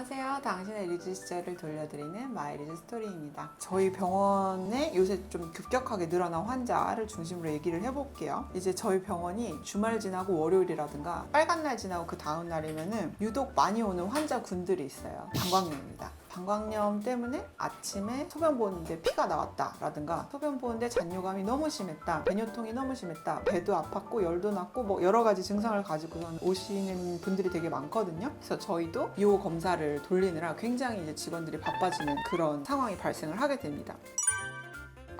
안녕하세요. 당신의 리즈 시절을 돌려드리는 마이 리즈 스토리입니다. 저희 병원에 요새 좀 급격하게 늘어난 환자를 중심으로 얘기를 해볼게요. 이제 저희 병원이 주말 지나고 월요일이라든가 빨간 날 지나고 그 다음 날이면은 유독 많이 오는 환자군들이 있어요. 방광염입니다. 방광염 때문에 아침에 소변 보는데 피가 나왔다라든가 소변 보는데 잔뇨감이 너무 심했다 배뇨통이 너무 심했다 배도 아팠고 열도 났고 뭐 여러 가지 증상을 가지고 오시는 분들이 되게 많거든요 그래서 저희도 이 검사를 돌리느라 굉장히 이제 직원들이 바빠지는 그런 상황이 발생을 하게 됩니다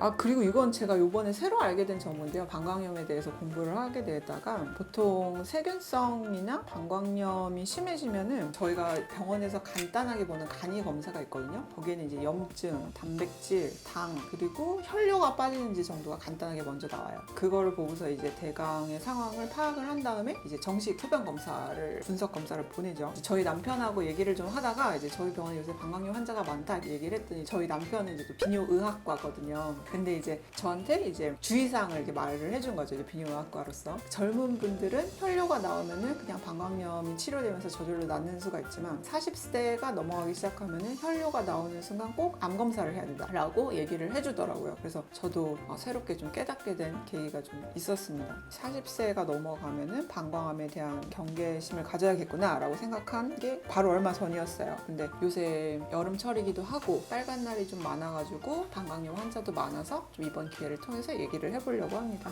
아 그리고 이건 제가 요번에 새로 알게 된 정보인데요. 방광염에 대해서 공부를 하게 되다가 보통 세균성이나 방광염이 심해지면은 저희가 병원에서 간단하게 보는 간이 검사가 있거든요. 거기에는 이제 염증, 단백질, 당 그리고 혈뇨가 빠지는지 정도가 간단하게 먼저 나와요. 그거를 보고서 이제 대강의 상황을 파악을 한 다음에 이제 정식 소변 검사를 분석 검사를 보내죠. 저희 남편하고 얘기를 좀 하다가 이제 저희 병원에 요새 방광염 환자가 많다 얘기를 했더니 저희 남편은 이제 또 비뇨의학과거든요 근데 이제 저한테 이제 주의사항을 이렇게 말을 해준 거죠. 이제 비뇨의학과로서. 젊은 분들은 혈뇨가 나오면은 그냥 방광염이 치료되면서 저절로 낫는 수가 있지만 40대가 넘어가기 시작하면은 혈뇨가 나오는 순간 꼭 암 검사를 해야 된다라고 얘기를 해주더라고요. 그래서 저도 어, 새롭게 좀 깨닫게 된 계기가 좀 있었습니다. 40세가 넘어가면은 방광암에 대한 경계심을 가져야겠구나라고 생각한 게 바로 얼마 전이었어요. 근데 요새 여름철이기도 하고 빨간 날이 좀 많아가지고 방광염 환자도 많아 서 좀 이번 기회를 통해서 얘기를 해보려고 합니다.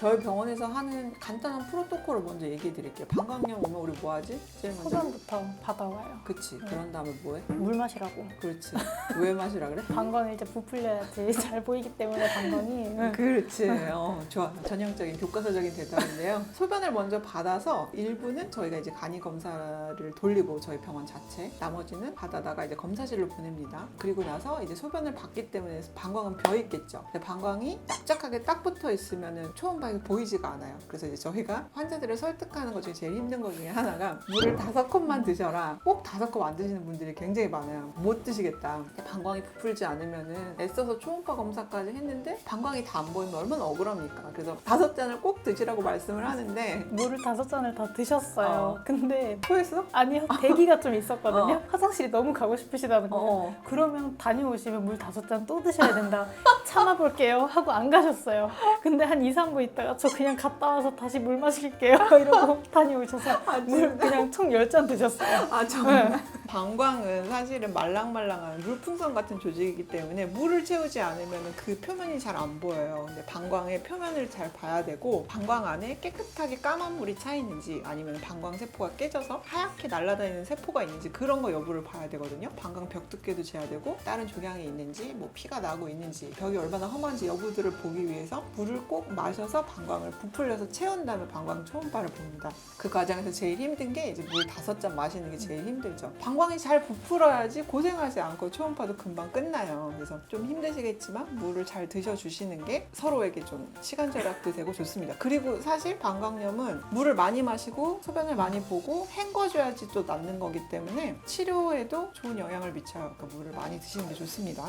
저희 병원에서 하는 간단한 프로토콜을 먼저 얘기해 드릴게요. 방광염 오면 우리 뭐 하지? 제일 먼저. 소변부터 받아와요. 그치. 그런 다음에 뭐 해? 물 마시라고. 그렇지. 왜 마시라 그래? 방광이 이제 부풀려야지 잘 보이기 때문에 방광이. 응. 그렇지. 어, 좋아. 전형적인 교과서적인 대답인데요. 소변을 먼저 받아서 일부는 저희가 이제 간이 검사를 돌리고 저희 병원 자체, 나머지는 받아다가 이제 검사실로 보냅니다. 그리고 나서 이제 소변을 받기 때문에 방광은 벼 있겠죠. 근데 방광이 납작하게 딱 붙어 있으면은 초음파 에 보이지가 않아요. 그래서 이제 저희가 환자들을 설득하는 것 중에 제일 힘든 것 중에 하나가 물을 다섯 컵만 드셔라. 꼭 다섯 컵 안 드시는 분들이 굉장히 많아요. 못 드시겠다. 방광이 부풀지 않으면은 애써서 초음파 검사까지 했는데 방광이 다 안 보이면 얼마나 억울합니까? 그래서 다섯 잔을 꼭 드시라고 말씀을 하는데 물을 다섯 잔을 다 드셨어요. 어. 근데 토했어? 아니요 대기가 좀 있었거든요. 어. 화장실이 너무 가고 싶으시다는 거예요. 어. 그러면 다녀오시면 물 다섯 잔 또 드셔야 된다. 참아볼게요 하고 안 가셨어요. 근데 한 2, 3분 있다 가저 그냥 갔다 와서 다시 물 마실게요. 이러고 다녀오셔서 물 그냥 총 10잔 드셨어요. 아 정말 방광은 사실은 말랑말랑한 물풍선 같은 조직이기 때문에 물을 채우지 않으면 그 표면이 잘 안 보여요. 근데 방광의 표면을 잘 봐야 되고 방광 안에 깨끗하게 까만 물이 차 있는지 아니면 방광 세포가 깨져서 하얗게 날아다니는 세포가 있는지 그런 거 여부를 봐야 되거든요. 방광 벽 두께도 재야 되고 다른 종양이 있는지 뭐 피가 나고 있는지 벽이 얼마나 험한지 여부들을 보기 위해서 물을 꼭 마셔서 방광을 부풀려서 채운 다음에 방광 초음파를 봅니다. 그 과정에서 제일 힘든 게 이제 물 다섯 잔 마시는 게 제일 힘들죠. 방광 이 잘 부풀어야지 고생하지 않고 초음파도 금방 끝나요. 그래서 좀 힘드시겠지만 물을 잘 드셔주시는 게 서로에게 좀 시간 절약도 되고 좋습니다. 그리고 사실 방광염은 물을 많이 마시고 소변을 많이 보고 헹궈줘야지 또 낫는 거기 때문에 치료에도 좋은 영향을 미쳐요. 그러니까 물을 많이 드시는 게 좋습니다.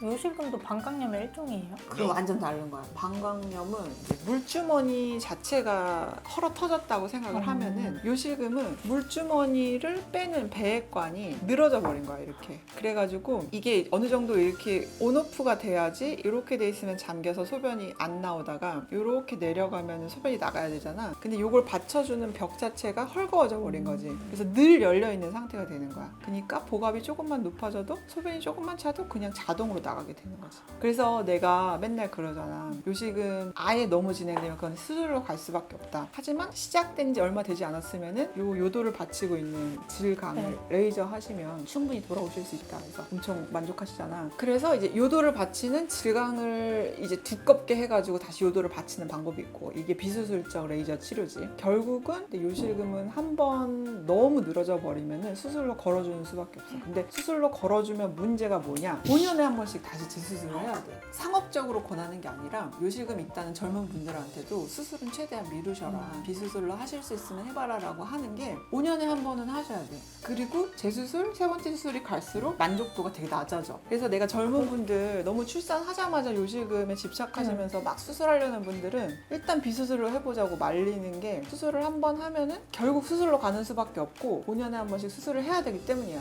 요실금도 방광염의 일종이에요. 그거 완전 다른 거야. 방광염은 이제 물주머니 자체가 헐어 터졌다고 생각을 음. 하면은 요실금은 물주머니를 빼는 배액관이 늘어져 버린 거야 이렇게. 그래가지고 이게 어느 정도 이렇게 온오프가 돼야지 이렇게 돼 있으면 잠겨서 소변이 안 나오다가 이렇게 내려가면 소변이 나가야 되잖아. 근데 이걸 받쳐주는 벽 자체가 헐거워져 버린 거지. 그래서 늘 열려 있는 상태가 되는 거야. 그러니까 보갑이 조금만 높아져도 소변이 조금만 차도 그냥 자동으로 나가게 되는 거지. 그래서 내가 맨날 그러잖아. 요식은 아예 너무 진행되면 그건 수술로 갈 수밖에 없다. 하지만 시작된 지 얼마 되지 않았으면은 요 요도를 받치고 있는 질강을 네. 레이저 하시면 충분히 돌아오실 수 있다. 그래서 엄청 만족하시잖아. 그래서 이제 요도를 받치는 질강을 이제 두껍게 해가지고 다시 요도를 받치는 방법이 있고 이게 비수술적 레이저 치료지. 결국은 요실금은 한 번 너무 늘어져 버리면은 수술로 걸어주는 수밖에 없어. 근데 수술로 걸어주면 문제가 뭐냐? 5년에 한 번씩 번씩 다시 재수술을 해야 돼. 상업적으로 권하는 게 아니라 요실금 있다는 젊은 분들한테도 수술은 최대한 미루셔라. 비수술로 하실 수 있으면 해봐라 라고 하는 게 5년에 한 번은 하셔야 돼. 그리고 재수술, 세 번째 수술이 갈수록 만족도가 되게 낮아져. 그래서 내가 젊은 분들 너무 출산하자마자 요실금에 집착하시면서 막 수술하려는 분들은 일단 비수술로 해보자고 말리는 게 수술을 한 번 하면은 결국 수술로 가는 수밖에 없고 5년에 한 번씩 수술을 해야 되기 때문이야.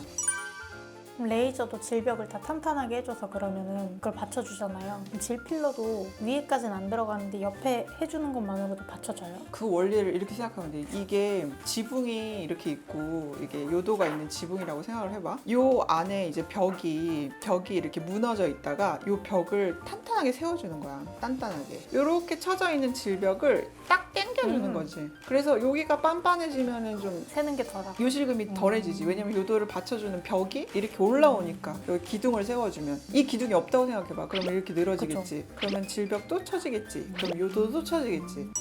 레이저도 질벽을 다 탄탄하게 해줘서 그러면은 그걸 받쳐주잖아요. 질필러도 위에까지는 안 들어가는데 옆에 해주는 것만으로도 받쳐져요. 그 원리를 이렇게 생각하면 돼. 이게 지붕이 이렇게 있고 이게 요도가 있는 지붕이라고 생각을 해봐. 요 안에 이제 벽이 벽이 이렇게 무너져 있다가 요 벽을 탄탄하게 세워주는 거야. 단단하게. 요렇게 쳐져 있는 질벽을 딱 챙겨주는 음. 거지. 그래서 여기가 빤빤해지면은 좀 새는 게 더다. 요실금이 음. 덜해지지. 왜냐면 요도를 받쳐주는 벽이 이렇게 올라오니까 여기 기둥을 세워주면 이 기둥이 없다고 생각해봐. 그러면 이렇게 늘어지겠지. 그러면 질벽도 쳐지겠지. 그럼 요도도 쳐지겠지.